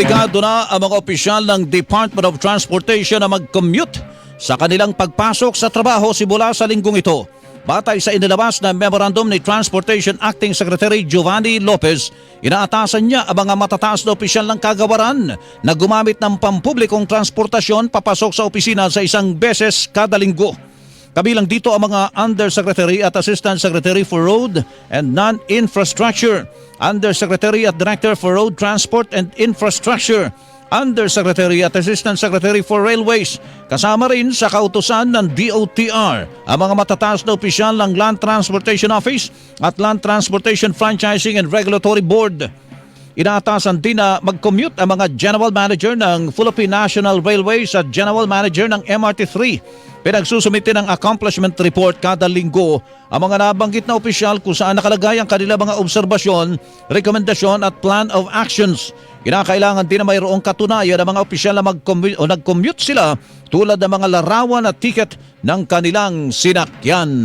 Obligado na ang mga opisyal ng Department of Transportation na mag-commute sa kanilang pagpasok sa trabaho simula sa linggong ito. Batay sa inilabas na memorandum ni Transportation Acting Secretary Giovanni Lopez, inaatasan niya ang mga matataas na opisyal ng kagawaran na gumamit ng pampublikong transportasyon papasok sa opisina sa isang beses kada linggo. Kabilang dito ang mga Undersecretary at Assistant Secretary for Road and Non-Infrastructure, Undersecretary at Director for Road Transport and Infrastructure, Undersecretary at Assistant Secretary for Railways, kasama rin sa kautusan ng DOTR ang mga matataas na opisyal ng Land Transportation Office at Land Transportation Franchising and Regulatory Board. Inaatasan din na mag-commute ang mga General Manager ng Philippine National Railways at General Manager ng MRT3. Pinagsusumite ng accomplishment report kada linggo ang mga nabanggit na opisyal kung saan nakalagay ang kanilang mga obserbasyon, rekomendasyon at plan of actions. Kinakailangan din na mayroong katunayan ng mga opisyal na mag-commute sila tulad ng mga larawan at ticket ng kanilang sinakyan.